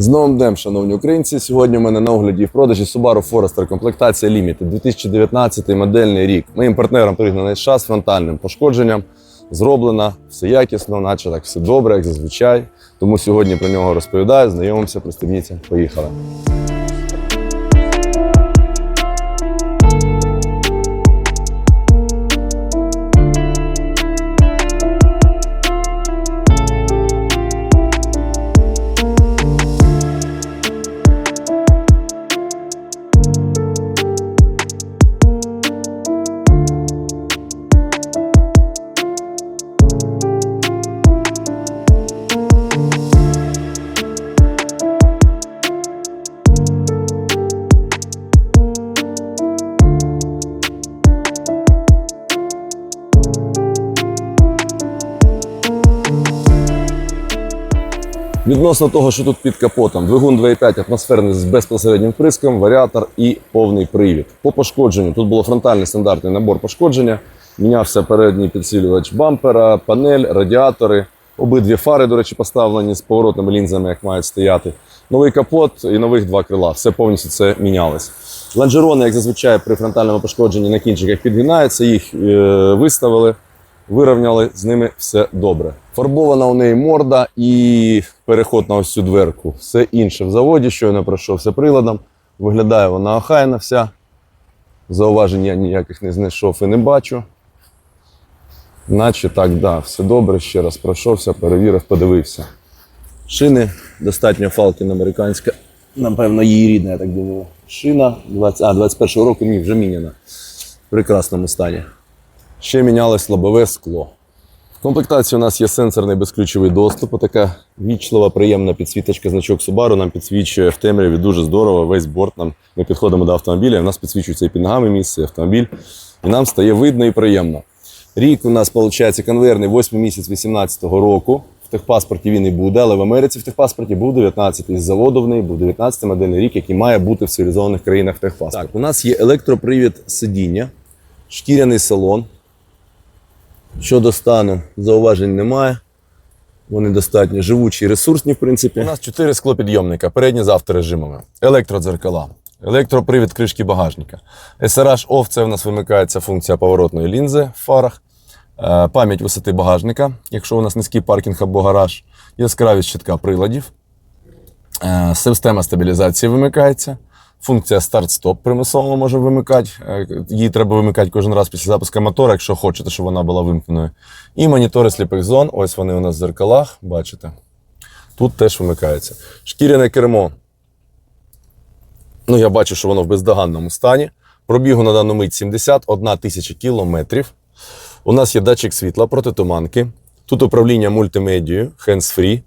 З новим днем, шановні українці. Сьогодні у мене на огляді в продажі Subaru Forester комплектація Limited 2019 модельний рік. Моїм партнером пригнаний США з фронтальним пошкодженням. Зроблена, все якісно, наче так все добре, як зазвичай. Тому сьогодні про нього розповідаю. Знайомимося, пристегніться, Поїхали. Відносно того, що тут під капотом, двигун 2.5 атмосферний з безпосереднім вприском, варіатор і повний привід. По пошкодженню тут було фронтальний стандартний набор пошкодження. Мінявся передній підсилювач бампера, панель, радіатори. Обидві фари, до речі, поставлені з поворотними лінзами, як мають стояти. Новий капот і нових два крила. Все повністю це мінялось. Лонжерони, як зазвичай, при фронтальному пошкодженні на кінчиках підгинаються, їх е, виставили вирівняли з ними все добре. Фарбована у неї морда і переход на ось цю дверку. Все інше в заводі, щойно пройшовся приладом. Виглядає вона охайна вся. Зауважень я ніяких не знайшов і не бачу. Наче так, да, все добре. Ще раз пройшовся, перевірив, подивився. Шини достатньо Falcon американська. Напевно, її рідна, я так думаю. Шина 20, а, 21 року ні, вже міняна. В прекрасному стані. Ще мінялось лобове скло. В комплектації у нас є сенсорний безключовий доступ. Така вічлива, приємна підсвіточка значок Subaru нам підсвічує в темряві дуже здорово. Весь борт нам ми підходимо до автомобіля. У нас підсвічується і під ногами місце, і автомобіль. І нам стає видно і приємно. Рік у нас виходить конвейерний 8 місяць 18-го року. В техпаспорті він і буде, але в Америці в техпаспорті був 19-й. З заводу в неї був 19-й модельний рік, який має бути в цивілізованих країнах техпаспорт. Так, у нас є електропривід сидіння, шкіряний салон. Щодо стану, зауважень немає. Вони достатньо живучі і ресурсні, в принципі. У нас чотири склопідйомника, передні з авторежимами, електродзеркала, електропривід кришки багажника. SRH OFF – це у нас вимикається функція поворотної лінзи в фарах, Е, пам'ять висоти багажника, якщо у нас низький паркінг або гараж, яскравість щитка приладів, Е, система стабілізації вимикається. Функція старт-стоп примусово може вимикати. Е, Її треба вимикати кожен раз після запуску мотора, якщо хочете, щоб вона була вимкненою. І монітори сліпих зон. Ось вони у нас в зеркалах, бачите. Тут теж вимикається. Шкіряне кермо. Ну, я бачу, що воно в бездоганному стані. Пробігу на дану мить 71 тисяча кілометрів. У нас є датчик світла протитуманки. Тут управління мультимедією, hands-free.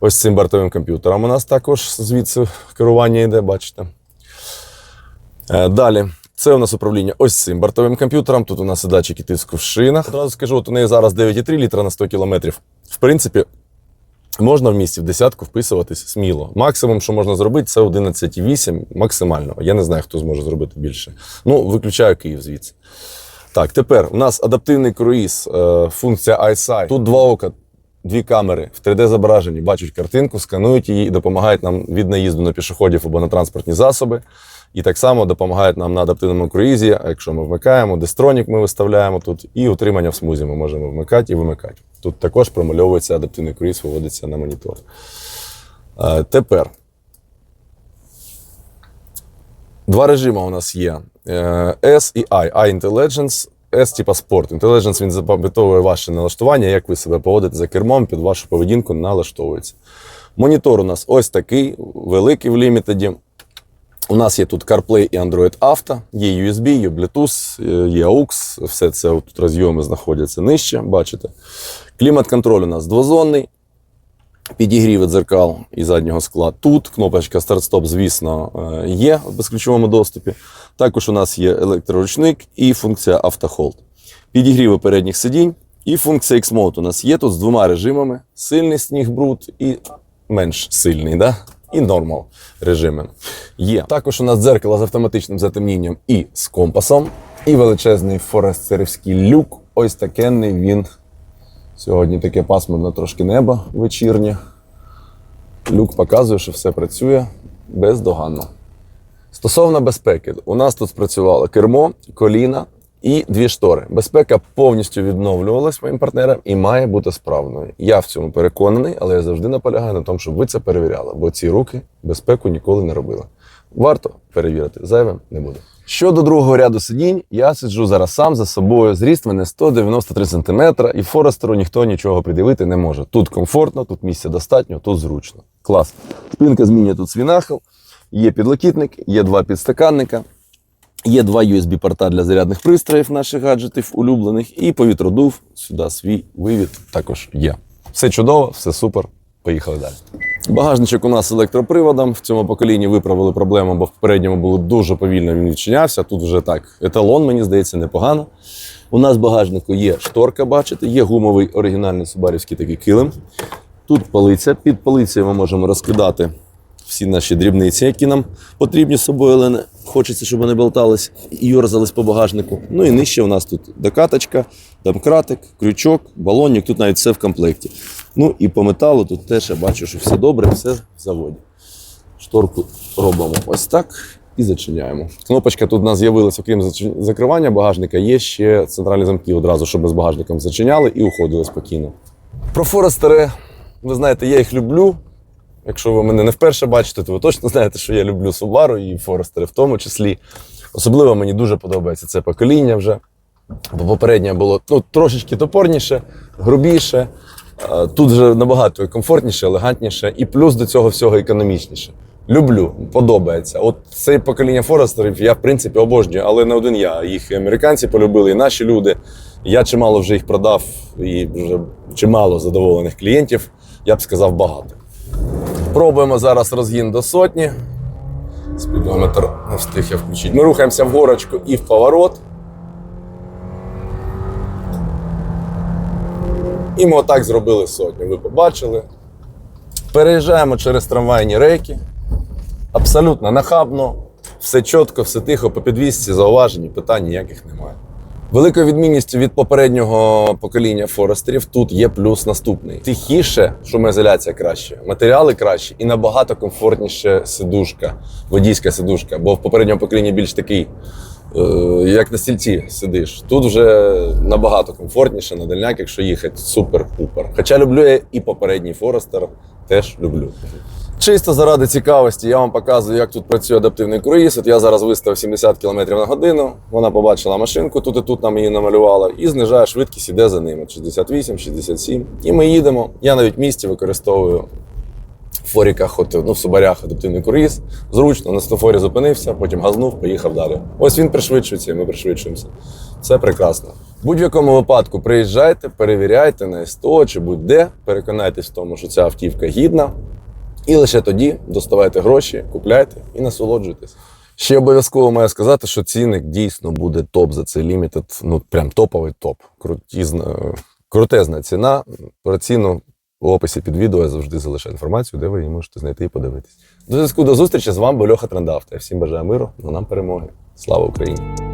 Ось цим бортовим комп'ютером у нас також звідси керування йде, бачите. Е, Далі. Це у нас управління ось цим бортовим комп'ютером. Тут у нас і датчики тиску в шинах. Одразу скажу, от у неї зараз 9,3 літра на 100 кілометрів. В принципі, можна в місті в десятку вписуватись сміло. Максимум, що можна зробити, це 11,8 максимально. Я не знаю, хто зможе зробити більше. Ну, виключаю Київ звідси. Так, тепер у нас адаптивний круїз, е, функція EyeSight. Тут два ока, дві камери в 3D-зображенні бачать картинку, сканують її і допомагають нам від наїзду на пішоходів або на транспортні засоби. І так само допомагають нам на адаптивному круїзі, якщо ми вмикаємо, дистронік ми виставляємо тут, і утримання в смузі ми можемо вмикати і вимикати. Тут також промальовується адаптивний круїз, виводиться на монітор. Е, Тепер Два режими у нас є: Е, S і I. I Intelligence, S типа спорт. Intelligence він запам'ятовує ваше налаштування, як ви себе поводите за кермом, під вашу поведінку налаштовується. Монітор у нас ось такий, великий в лімітеді. У нас є тут CarPlay і Android Auto, є USB, є Bluetooth, е, є AUX, все це тут розйоми знаходяться нижче, бачите. Клімат-контроль у нас двозонний, підігріви дзеркал і заднього скла. Тут кнопочка старт-стоп, звісно, е, є в безключовому доступі. Також у нас є електроручник і функція автохолд. Підігріви передніх сидінь і функція X-Mode у нас є тут з двома режимами: сильний сніг бруд і менш сильний. Да? І нормал режими є. Також у нас дзеркало з автоматичним затемнінням і з компасом, і величезний форестерівський люк. Ось такенний він Сьогодні таке пасмурне трошки небо вечірнє. Люк показує, що все працює бездоганно. Стосовно безпеки, у нас тут спрацювало кермо, коліна і дві штори. Безпека повністю відновлювалась моїм партнерам і має бути справною. Я в цьому переконаний, але я завжди наполягаю на тому, щоб ви це перевіряли, бо ці руки безпеку ніколи не робили. Варто перевірити, зайвим не буде. Щодо другого ряду сидінь, я сиджу зараз сам за собою. Зріст мене 193 см, і Форестеру ніхто нічого придивити не може. Тут комфортно, тут місця достатньо, тут зручно. Клас. Спинка змінює тут свій є підлокітник, є два підстаканника. Є два USB-порта для зарядних пристроїв наших гаджетів улюблених, і повітродув сюди свій вивід також є. Все чудово, все супер. Поїхали далі. Багажничок у нас з електроприводом. В цьому поколінні виправили проблему, бо в попередньому було дуже повільно він відчинявся. Тут вже так, еталон, мені здається, непогано. У нас в багажнику є шторка, бачите, є гумовий оригінальний субарівський такий килим. Тут полиця. Під полицею ми можемо розкидати всі наші дрібниці, які нам потрібні з собою, але хочеться, щоб вони болтались і йорзались по багажнику. Ну і нижче у нас тут докаточка, домкратик, крючок, балонник, тут навіть все в комплекті. Ну і по металу тут теж я бачу, що все добре, все в заводі. Шторку робимо ось так і зачиняємо. Кнопочка тут у нас з'явилася, окрім закривання багажника, є ще центральні замки одразу, щоб ми з багажником зачиняли і уходили спокійно. Про Форестери, ви знаєте, я їх люблю. Якщо ви мене не вперше бачите, то ви точно знаєте, що я люблю Subaru і Форестери в тому числі. Особливо мені дуже подобається це покоління вже. Бо попереднє було ну, трошечки топорніше, грубіше. Тут вже набагато комфортніше, елегантніше, і плюс до цього всього економічніше. Люблю, подобається. От це покоління Форестерів я, в принципі, обожнюю, але не один я. Їх і американці полюбили, і наші люди. Я чимало вже їх продав, і вже чимало задоволених клієнтів, я б сказав, багато. Пробуємо зараз розгін до сотні. Спідометр не встиг я включити. Ми рухаємося в горочку і в поворот. І ми отак зробили сотню. Ви побачили. Переїжджаємо через трамвайні рейки. Абсолютно нахабно, все чітко, все тихо, по підвісці, зауважень, питань ніяких немає. Великою відмінністю від попереднього покоління Форестерів тут є плюс наступний: тихіше, шумоізоляція краще, матеріали кращі і набагато комфортніше сидушка, водійська сидушка. Бо в попередньому поколінні більш такий, е, як на стільці сидиш. Тут вже набагато комфортніше на дальняк, якщо їхати супер-пупер. Хоча люблю я і попередній Форестер, теж люблю. Чисто заради цікавості я вам показую, як тут працює адаптивний круїз. От я зараз виставив 70 км на годину. Вона побачила машинку, тут і тут нам її намалювала, і знижає швидкість, іде за ним. От 68, 67. І ми їдемо. Я навіть в місті використовую в форіках, от, ну, в субарях адаптивний круїз. Зручно, на стафорі зупинився, потім газнув, поїхав далі. Ось він пришвидшується, і ми пришвидшуємося. Це прекрасно. Будь-якому випадку приїжджайте, перевіряйте на СТО чи будь-де, переконайтесь в тому, що ця автівка гідна. І лише тоді доставайте гроші, купляйте і насолоджуйтесь. Ще обов'язково маю сказати, що цінник дійсно буде топ за цей лімітед. Ну прям топовий топ. Крутізна, крутезна ціна. Про ціну в описі під відео я завжди залишаю інформацію, де ви її можете знайти і подивитись. До зв'язку до зустрічі з вами був Льоха Трендавт. Я всім бажаю миру, ну нам перемоги. Слава Україні!